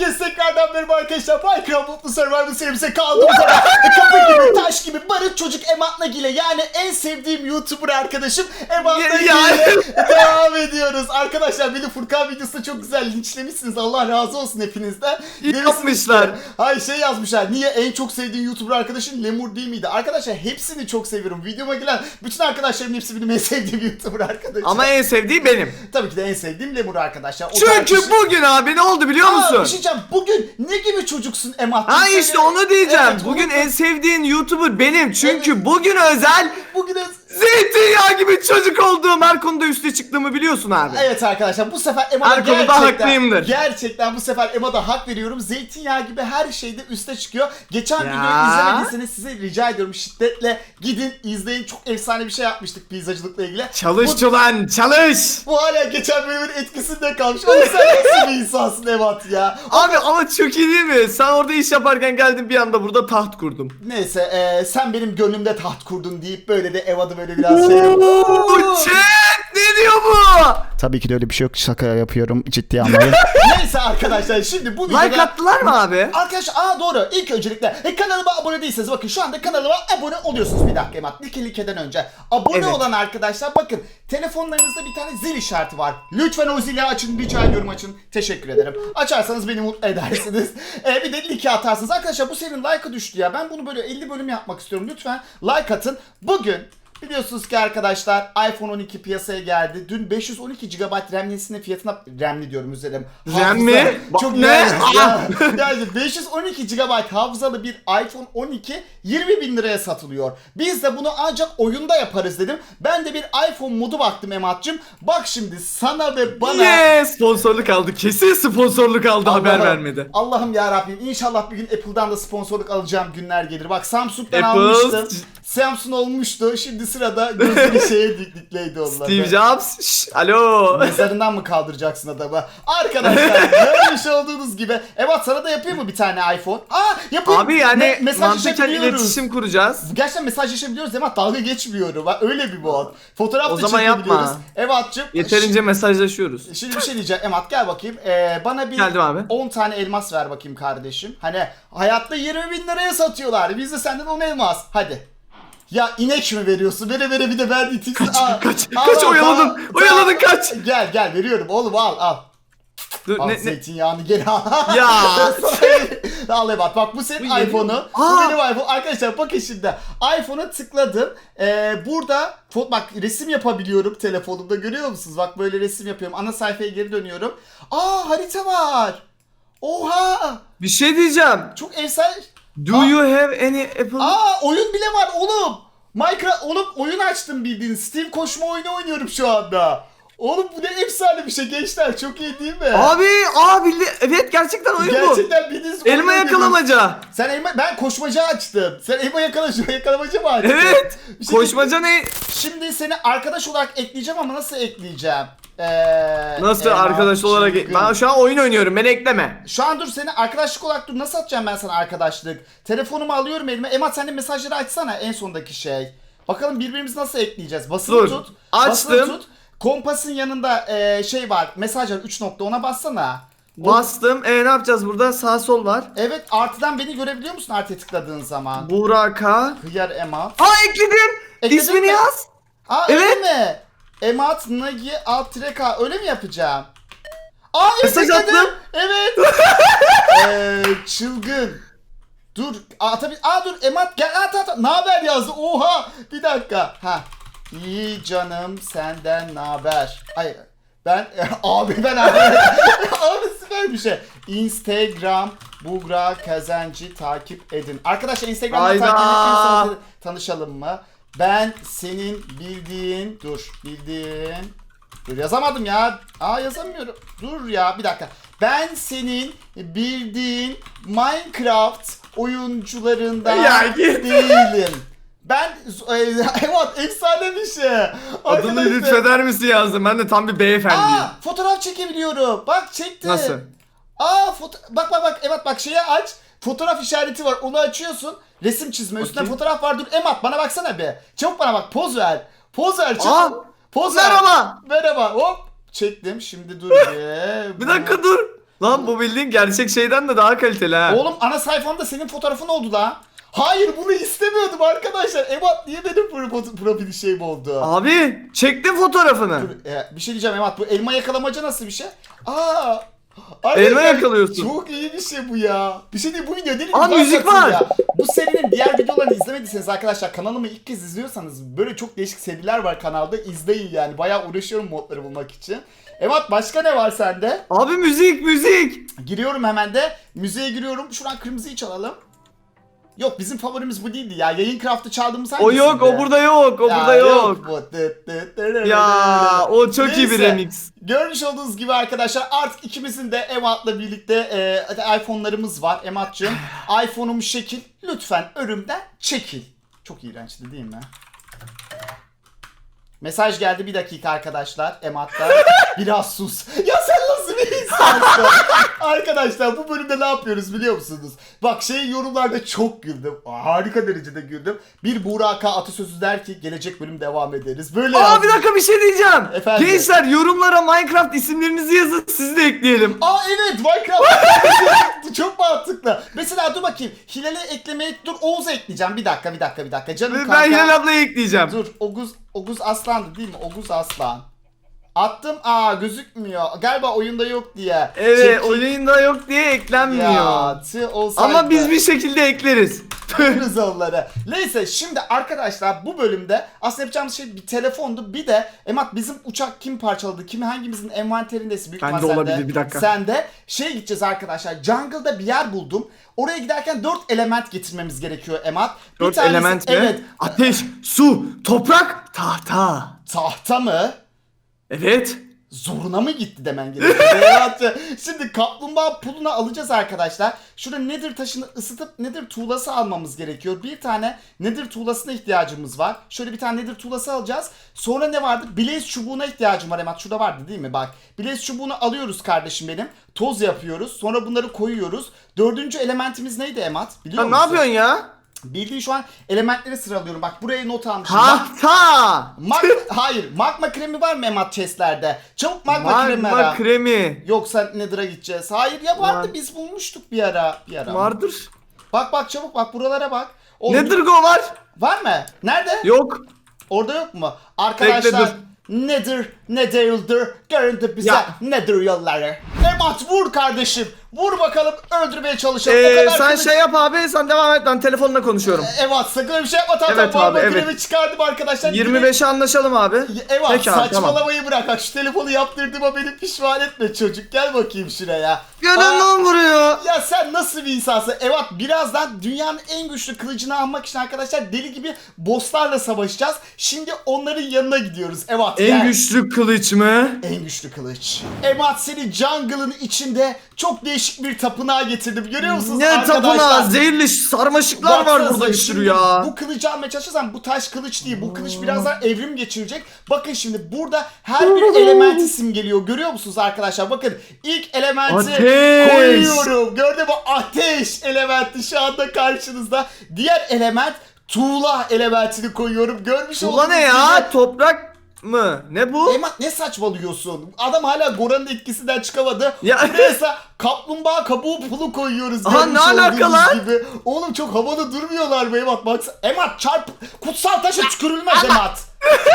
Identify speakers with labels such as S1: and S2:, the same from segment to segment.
S1: que aquecer cada vez arkadaşlar. Minecraft Mutlu Survivor serimize kaldığımız yerden kapı gibi taş gibi barut çocuk Emat Nagil'e yani en sevdiğim YouTuber arkadaşım Emat Nagil'e devam ediyoruz. Arkadaşlar beni Furkan videosunda çok güzel linçlemişsiniz. Allah razı olsun hepinizden.
S2: İyi
S1: Demişsiniz
S2: yapmışlar.
S1: ki, Hayır şey yazmışlar. Niye en çok sevdiğin YouTuber arkadaşın Lemur değil miydi? Arkadaşlar hepsini çok seviyorum. Videoma gelen bütün arkadaşlarımın hepsi benim en sevdiğim YouTuber arkadaşım.
S2: Ama en sevdiği benim.
S1: Tabii ki de en sevdiğim Lemur arkadaşlar. O
S2: Çünkü
S1: tartışın-
S2: bugün abi ne oldu biliyor
S1: Aa, bir
S2: musun?
S1: şey diyeceğim. Bugün ne gibi çocuksun Emat?
S2: Ha işte onu diyeceğim.
S1: Evet,
S2: bugün en sevdiğin YouTuber benim. Çünkü bugün özel
S1: Bugün
S2: zeytinyağı gibi çocuk olduğum her konuda üste çıktığımı biliyorsun abi.
S1: Evet arkadaşlar bu sefer Ema'da
S2: Her konuda
S1: gerçekten
S2: haklıyımdır.
S1: gerçekten bu sefer Ema'da hak veriyorum. Zeytinyağı gibi her şeyde üste çıkıyor. Geçen
S2: Ya.
S1: videoyu izlemediyseniz size rica ediyorum şiddetle gidin izleyin. Çok efsane bir şey yapmıştık pizzacılıkla ilgili.
S2: Çalış ulan çalış.
S1: bu hala geçen bölümün etkisinde kalmış. Oğlum sen nasıl bir insansın Emat ya?
S2: Abi ama çok iyi değil mi? Sen orada iş yaparken geldin bir anda burada taht kurdum.
S1: Neyse e, sen benim gönlümde taht kurdun deyip böyle de Eva'da böyle biraz şey
S2: chat ne diyor bu?
S1: Tabii ki de öyle bir şey yok. Şaka yapıyorum. Ciddi anlayın. Neyse arkadaşlar şimdi bu videoda...
S2: Like attılar mı abi?
S1: Arkadaşlar aa doğru. İlk öncelikle e, kanalıma abone değilseniz bakın şu anda kanalıma abone oluyorsunuz. Bir dakika Emat. Like likeden önce. Abone
S2: Evet.
S1: olan arkadaşlar bakın telefonlarınızda bir tane zil işareti var. Lütfen o zili açın. Rica ediyorum açın. Teşekkür ederim. Açarsanız beni mutlu edersiniz. e, bir de like atarsınız. Arkadaşlar bu serinin like'ı düştü ya. Ben bunu böyle 50 bölüm yapmak istiyorum. Lütfen like atın. Bugün Biliyorsunuz ki arkadaşlar iPhone 12 piyasaya geldi. Dün 512 GB RAM'lisinin fiyatına RAM'li diyorum üzerim.
S2: RAM mi?
S1: Çok
S2: ne? Aa!
S1: yani 512 GB hafızalı bir iPhone 12 20 bin liraya satılıyor. Biz de bunu ancak oyunda yaparız dedim. Ben de bir iPhone modu baktım Emat'cığım. Bak şimdi sana ve bana...
S2: Niye sponsorluk aldı? Kesin sponsorluk aldı haber vermedi.
S1: Allah'ım ya Rabbim inşallah bir gün Apple'dan da sponsorluk alacağım günler gelir. Bak Samsung'dan
S2: Apple-
S1: almıştım. Samsung olmuştu. Şimdi sırada gözleri şeye dikleydi onlar.
S2: Steve Jobs. şş, alo.
S1: Mezarından mı kaldıracaksın adamı? Arkadaşlar görmüş olduğunuz gibi. Evet sana da yapayım mı bir tane iPhone? Aa yapayım.
S2: Abi yani
S1: Me-
S2: mantıken iletişim kuracağız.
S1: Gerçekten mesajlaşabiliyoruz ama dalga geçmiyorum. Ha, Öyle bir mod. Fotoğraf
S2: O
S1: da
S2: zaman yapma.
S1: Evat'cığım.
S2: Yeterince mesajlaşıyoruz.
S1: Şimdi bir şey diyeceğim. Emat gel bakayım. Ee, bana bir
S2: Geldim abi.
S1: 10 tane elmas ver bakayım kardeşim. Hani hayatta 20 bin liraya satıyorlar. Biz de senden 10 elmas. Hadi. Ya inek mi veriyorsun? Vere vere bir de verdiği tipsi. Kaç,
S2: kaç, kaç, oyaladın, oyaladın, kaç.
S1: Gel gel veriyorum oğlum al al.
S2: Dur
S1: Al
S2: ne,
S1: zeytinyağını geri al.
S2: Ya.
S1: al Ebat bak bu senin iPhone'u. Bu benim iPhone. Arkadaşlar bakın şimdi. iPhone'a tıkladım. Ee, burada bak resim yapabiliyorum telefonumda görüyor musunuz? Bak böyle resim yapıyorum. Ana sayfaya geri dönüyorum. Aa harita var. Oha.
S2: Bir şey diyeceğim.
S1: Çok efsane.
S2: Do
S1: Aa.
S2: you have any apple?
S1: Aa oyun bile var oğlum. Minecraft oğlum oyun açtım bildiğin. Steam koşma oyunu oynuyorum şu anda. Oğlum bu ne efsane bir şey gençler. Çok iyi değil mi?
S2: Abi, bildi. Evet gerçekten oyun bu.
S1: Gerçekten bildiğiniz
S2: Elma yakalamaca.
S1: Sen elma ben koşmacı açtım. Sen elma yakalamaca, yakalamaca mı açtın?
S2: Evet.
S1: Bir şey
S2: Koşmaca ne?
S1: Şimdi seni arkadaş olarak ekleyeceğim ama nasıl ekleyeceğim? Ee,
S2: Nasıl
S1: Elma,
S2: arkadaş olarak?
S1: çılgın.
S2: Ben şu an oyun oynuyorum. Beni ekleme.
S1: Şu an dur seni arkadaşlık olarak dur nasıl atacağım ben sana arkadaşlık? Telefonumu alıyorum elime. Emat sen de mesajları açsana en sondaki şey. Bakalım birbirimizi nasıl ekleyeceğiz? Basılı
S2: Dur,
S1: tut.
S2: açtım.
S1: Basılı tut. Kompasın yanında e, şey var. Mesaj var 3 nokta ona bassana.
S2: Bastım. E ne yapacağız burada? Sağ sol var.
S1: Evet artıdan beni görebiliyor musun artıya tıkladığın zaman?
S2: Buraka.
S1: Hıyar Emat.
S2: Aa ekledim.
S1: Ekledin
S2: İsmini
S1: mi?
S2: yaz.
S1: Aa öyle
S2: Evet.
S1: mi? Emat Nagi alt tire öyle mi yapacağım? Aa evet
S2: Mesaj
S1: ekledim.
S2: attım.
S1: Evet. Eee çılgın. Dur. Aa tabii. Aa dur Emat gel. Aa tamam tamam. Ne haber yazdı? Oha. Bir dakika. Ha. İyi canım senden ne haber? Ay ben abi ben abi. abi süper bir şey. Instagram Bugra Kazancı takip edin. Arkadaşlar Instagram'da
S2: Hayda.
S1: takip ettiyseniz tanışalım mı? Ben senin bildiğin dur bildiğin Dur yazamadım ya. Aa yazamıyorum. Dur ya bir dakika. Ben senin bildiğin Minecraft oyuncularından
S2: Ya
S1: değilim. Ben evet efsane bir şey.
S2: Adını
S1: Arkadaşlar-
S2: lütfeder misin yazdım. Ben de tam bir beyefendiyim.
S1: Aa fotoğraf çekebiliyorum. Bak çektim.
S2: Nasıl?
S1: Aa foto bak bak bak evet bak şeyi aç. Fotoğraf işareti var. Onu açıyorsun. Resim çizme. Üstüne
S2: Bakayım.
S1: fotoğraf var. Dur Emat bana baksana bir. Çabuk bana bak. Poz ver. Poz ver. Çabuk.
S2: Aa,
S1: Poz ver.
S2: merhaba.
S1: Merhaba. Hop. Çektim. Şimdi dur bir.
S2: Bir dakika dur. Lan bu bildiğin gerçek şeyden de daha kaliteli ha.
S1: Oğlum ana sayfamda senin fotoğrafın oldu la. Hayır bunu istemiyordum arkadaşlar. Emat niye benim pro- profil şeyim oldu?
S2: Abi çektim fotoğrafını.
S1: Dur, e, bir şey diyeceğim Emat bu elma yakalamaca nasıl bir şey? Aa.
S2: Elma
S1: arkadaşlar,
S2: yakalıyorsun.
S1: Çok iyi bir şey bu ya. Bir şey değil bu video değil
S2: Aa,
S1: güzel
S2: müzik
S1: satın
S2: var.
S1: Ya. Bu serinin diğer videolarını izlemediyseniz arkadaşlar kanalımı ilk kez izliyorsanız böyle çok değişik seriler var kanalda izleyin yani. Bayağı uğraşıyorum modları bulmak için. Emat başka ne var sende?
S2: Abi müzik müzik.
S1: Giriyorum hemen de. Müziğe giriyorum. Şuradan kırmızıyı çalalım. Yok bizim favorimiz bu değildi ya. Yayın craft'ı çaldığımız
S2: O
S1: hangisiydi?
S2: yok o burada yok o
S1: Ya
S2: burada yok.
S1: bu.
S2: Ya o çok iyi bir
S1: Neyse.
S2: remix.
S1: Görmüş olduğunuz gibi arkadaşlar artık ikimizin de Emat'la birlikte e, iPhone'larımız var. Emat'cığım iPhone'um şekil. Lütfen önümden çekil. Çok iğrençti değil mi? Mesaj geldi bir dakika arkadaşlar Emat'ta. Biraz sus. Ya sen nasıl bir insansın? arkadaşlar bu bölümde ne yapıyoruz biliyor musunuz? Bak şey yorumlarda çok güldüm. Harika derecede güldüm. Bir Buraka atasözü der ki gelecek bölüm devam ederiz. Böyle
S2: Aa
S1: yazmış.
S2: bir dakika bir şey diyeceğim.
S1: Efendim?
S2: Gençler yorumlara Minecraft isimlerinizi yazın sizi de ekleyelim.
S1: Aa evet Minecraft. Çok mantıklı. Mesela dur bakayım. Hilal'e eklemeye dur Oğuz'a ekleyeceğim. Bir dakika bir dakika bir dakika. Canım
S2: Ve
S1: kanka.
S2: ben Hilal ablayı ekleyeceğim.
S1: Dur Oguz Oguz Aslan'dı değil mi? Oguz Aslan. Attım aa gözükmüyor. Galiba oyunda yok diye.
S2: Evet
S1: Çekil-
S2: oyunda yok diye eklenmiyor.
S1: Ya tüh olsaydı.
S2: Ama biz bir şekilde ekleriz.
S1: Yaparız onları. Neyse şimdi arkadaşlar bu bölümde aslında yapacağımız şey bir telefondu. Bir de Emat bizim uçak kim parçaladı? Kimi hangimizin envanterindesi? Büyük
S2: Bende
S1: sende.
S2: olabilir, bir dakika.
S1: Sende. Şey gideceğiz arkadaşlar. Jungle'da bir yer buldum. Oraya giderken 4 element getirmemiz gerekiyor Emat. Bir
S2: Dört
S1: tanesi-
S2: element mi?
S1: Evet.
S2: Ateş, su, toprak, tahta.
S1: Tahta mı?
S2: Evet.
S1: Zoruna mı gitti demen gerekiyor. Şimdi kaplumbağa pulunu alacağız arkadaşlar. Şurada nedir taşını ısıtıp nedir tuğlası almamız gerekiyor. Bir tane nedir tuğlasına ihtiyacımız var. Şöyle bir tane nedir tuğlası alacağız. Sonra ne vardı? Blaze çubuğuna ihtiyacım var Emat. Şurada vardı değil mi? Bak. Blaze çubuğunu alıyoruz kardeşim benim. Toz yapıyoruz. Sonra bunları koyuyoruz. Dördüncü elementimiz neydi Emat? Biliyor
S2: Ya ne
S1: musun?
S2: yapıyorsun ya?
S1: Bildiğin şu an elementleri sıralıyorum. Bak buraya not almışım.
S2: Tahta.
S1: Mag hayır, magma kremi var mı Emat chestlerde? Çabuk magma, kremi
S2: Magma
S1: ara.
S2: kremi.
S1: Yoksa Nether'a gideceğiz. Hayır ya vardı
S2: Var.
S1: biz bulmuştuk bir ara. Bir ara.
S2: Vardır.
S1: Bak bak çabuk bak buralara bak. Oğlum,
S2: Nedir go var?
S1: Var mı? Nerede?
S2: Yok.
S1: Orada yok mu? Arkadaşlar
S2: Bekle,
S1: Nether, Nether'dır. Görüntü bize
S2: Ya.
S1: Nether yolları. Emat vur kardeşim. Vur bakalım öldürmeye çalışalım. o
S2: Ee,
S1: kadar
S2: sen
S1: kılıç-
S2: şey yap abi sen devam et ben telefonla konuşuyorum.
S1: Evet sakın bir şey yapma tamam
S2: Evet
S1: tamam.
S2: abi, evet.
S1: çıkardım arkadaşlar.
S2: 25'e anlaşalım abi.
S1: Evet
S2: Peki
S1: saçmalamayı bırak. Bak şu telefonu yaptırdığıma beni pişman etme çocuk. Gel bakayım şuraya. Aa,
S2: Gönlümden vuruyor.
S1: Ya sen nasıl bir insansın? Evet birazdan dünyanın en güçlü kılıcını almak için arkadaşlar deli gibi bosslarla savaşacağız. Şimdi onların yanına gidiyoruz. Evet.
S2: En
S1: gel.
S2: güçlü kılıç mı?
S1: En güçlü kılıç. Emat seni jungle'ın içinde çok değişik bir tapınağa getirdim. Görüyor musunuz
S2: Ne
S1: arkadaşlar?
S2: tapınağı zehirli sarmaşıklar var
S1: Baksanıza
S2: burada bir
S1: şimdi
S2: ya.
S1: Bu kılıcı almaya çalışırsan bu taş kılıç değil. Bu kılıç birazdan evrim geçirecek. Bakın şimdi burada her bir element isim geliyor. Görüyor musunuz arkadaşlar? Bakın ilk elementi
S2: Ateş.
S1: koyuyorum. Gördün mü? Ateş elementi şu anda karşınızda. Diğer element tuğla elementini koyuyorum. Görmüş
S2: Ulan
S1: olduğunuz
S2: ne ya?
S1: gibi-
S2: Toprak mı? Ne bu?
S1: Emat ne saçmalıyorsun? Adam hala Goran'ın etkisinden çıkamadı.
S2: Ya-
S1: Buraya kaplumbağa kabuğu pulu koyuyoruz.
S2: Aha, ne alaka lan?
S1: Gibi. Oğlum çok havada durmuyorlar mı Emat? Bak Emat çarp kutsal taşa tükürülmez Emat.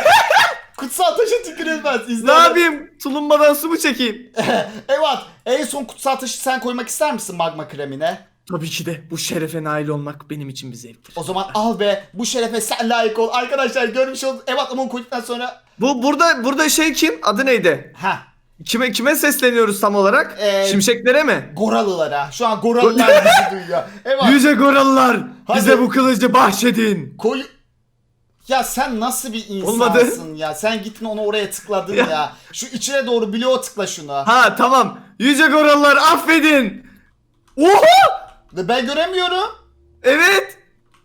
S1: kutsal taşa tükürülmez.
S2: Ne
S1: İzle.
S2: yapayım? Tulumbadan su mu çekeyim?
S1: Emat en son kutsal taşı sen koymak ister misin magma kremine?
S2: Tabii ki de bu şerefe nail olmak benim için bir zevktir.
S1: O zaman al be bu şerefe sen layık ol. Arkadaşlar görmüş olduk. Emat ama onu koyduktan sonra
S2: Bu burada burada şey kim? Adı neydi?
S1: ha
S2: Kime kime sesleniyoruz tam olarak?
S1: Ee,
S2: Şimşeklere mi?
S1: Goralılara. Şu an Goralılar bizi duyuyor. Emat
S2: Yüce gorallar
S1: Hadi.
S2: bize bu kılıcı bahşedin.
S1: Koy... Ya sen nasıl bir insansın
S2: Olmadı.
S1: ya? Sen gittin onu oraya tıkladın ya. Şu içine doğru bloğa tıkla şunu.
S2: Ha tamam. Yüce gorallar affedin. Oha!
S1: Ben göremiyorum.
S2: Evet.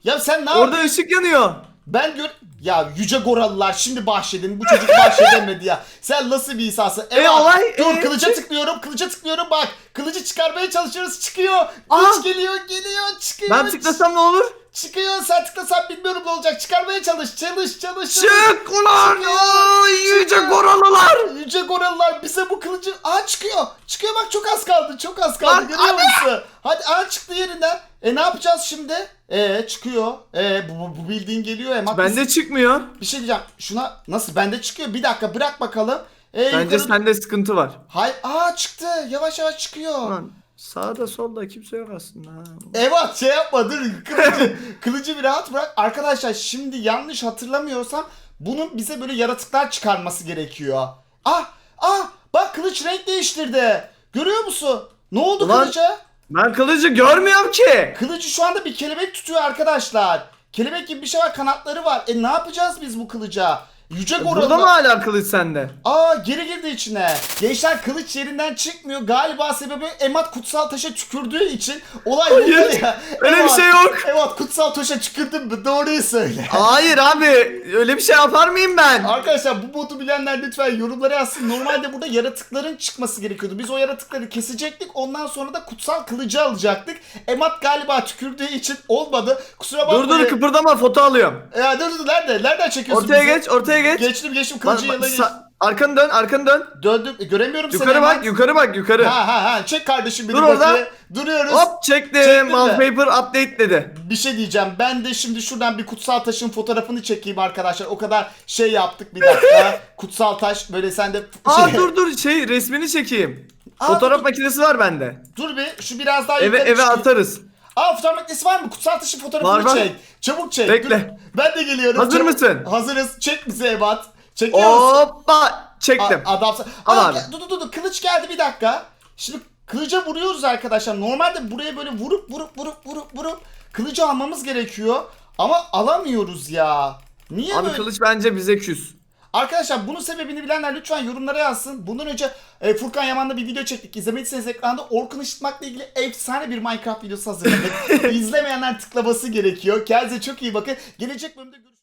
S1: Ya sen ne
S2: Orada
S1: yap-
S2: ışık yanıyor.
S1: Ben gör... Ya yüce goralılar şimdi bahşedin. Bu çocuk bahşedemedi ya. Sen nasıl bir insansın? Evet.
S2: olay-
S1: Dur
S2: e,
S1: kılıca
S2: çık-
S1: tıklıyorum. Kılıca tıklıyorum bak. Kılıcı çıkarmaya çalışıyoruz. Çıkıyor.
S2: Aa.
S1: Kılıç geliyor geliyor çıkıyor.
S2: Ben tıklasam ne olur?
S1: Çıkıyor sen tıklasan bilmiyorum ne olacak. Çıkarmaya çalış. Çalış çalış. çalış.
S2: Çık ulan!
S1: Çıkıyor.
S2: Ay, yüce
S1: Çıkıyor.
S2: koralılar!
S1: Yüce gorillar bize bu kılıcı... Aa çıkıyor. Çıkıyor bak çok az kaldı. Çok az kaldı.
S2: Lan,
S1: Görüyor
S2: hadi.
S1: musun? Hadi aa çıktı yerinden. E ne yapacağız şimdi? E çıkıyor. E bu, bu, bu bildiğin geliyor. E,
S2: Bende çıkmıyor.
S1: Bir şey diyeceğim. Şuna nasıl bende çıkıyor? Bir dakika bırak bakalım. E,
S2: Bence
S1: yukarı-
S2: sende sıkıntı var.
S1: Hay aa çıktı. Yavaş yavaş çıkıyor.
S2: Lan sağda solda kimse yok aslında.
S1: Evet şey yapma dur kılıcı, kılıcı bir rahat bırak. Arkadaşlar şimdi yanlış hatırlamıyorsam bunun bize böyle yaratıklar çıkarması gerekiyor. Ah ah bak kılıç renk değiştirdi. Görüyor musun? Ne oldu
S2: Ulan-
S1: kılıca?
S2: Ben kılıcı görmüyorum ki.
S1: Kılıcı şu anda bir kelebek tutuyor arkadaşlar. Kelebek gibi bir şey var kanatları var. E ne yapacağız biz bu kılıca? Yüce
S2: Burada mı hala kılıç sende?
S1: Aa geri girdi içine. Gençler kılıç yerinden çıkmıyor. Galiba sebebi Emat kutsal taşa tükürdüğü için olay
S2: Hayır,
S1: ya.
S2: öyle bir
S1: Emat,
S2: şey yok.
S1: Emat kutsal taşa tükürdün mü? Doğruyu söyle.
S2: Hayır abi öyle bir şey yapar mıyım ben?
S1: Arkadaşlar bu botu bilenler lütfen yorumlara yazsın. Normalde burada yaratıkların çıkması gerekiyordu. Biz o yaratıkları kesecektik. Ondan sonra da kutsal kılıcı alacaktık. Emat galiba tükürdüğü için olmadı. Kusura bakmayın.
S2: Dur dur kıpırdama foto alıyorum.
S1: Ya dur dur nerede? Nereden çekiyorsun
S2: Ortaya
S1: bizi?
S2: geç ortaya geç.
S1: Geçtim geçtim
S2: Lan,
S1: kılıcı
S2: bak,
S1: yanına geç.
S2: sa- arkanı dön arkanı dön.
S1: Döndüm. Göremiyorum seni
S2: Yukarı bak
S1: Emat.
S2: yukarı bak yukarı.
S1: Ha ha ha. Çek kardeşim beni
S2: Dur orada.
S1: bakayım. Duruyoruz.
S2: Hop çektim.
S1: Çektin mi?
S2: Wallpaper update dedi.
S1: Bir şey diyeceğim. Ben de şimdi şuradan bir kutsal taşın fotoğrafını çekeyim arkadaşlar. O kadar şey yaptık bir dakika. kutsal taş böyle sen de
S2: Aa
S1: şey-
S2: dur dur şey resmini çekeyim.
S1: Aa,
S2: Fotoğraf
S1: dur.
S2: makinesi var bende.
S1: Dur bir şu biraz daha
S2: Eve
S1: yukarı
S2: eve
S1: çıkayım.
S2: atarız.
S1: Aa fotoğraf makinesi var mı? Kutsal taşın fotoğrafını
S2: Var, var.
S1: çek. Çabuk çek.
S2: Bekle.
S1: Dur. Ben de geliyorum.
S2: Hazır
S1: Çabuk.
S2: mısın?
S1: Hazırız. Çek bizi Ebat. Çekiyor musun?
S2: Hoppa çektim.
S1: A- adamsın.
S2: Al abi.
S1: Dur dur dur kılıç geldi bir dakika. Şimdi kılıca vuruyoruz arkadaşlar. Normalde buraya böyle vurup vurup vurup vurup vurup kılıcı almamız gerekiyor. Ama alamıyoruz ya. Niye
S2: Abi
S1: böyle?
S2: kılıç bence bize küs.
S1: Arkadaşlar bunun sebebini bilenler lütfen yorumlara yazsın. Bundan önce e, Furkan Yaman'la bir video çektik. İzlemediyseniz ekranda Orkun Işıtmak'la ilgili efsane bir Minecraft videosu hazırladık. İzlemeyenler tıklaması gerekiyor. Kendinize çok iyi bakın. Gelecek bölümde görüşürüz.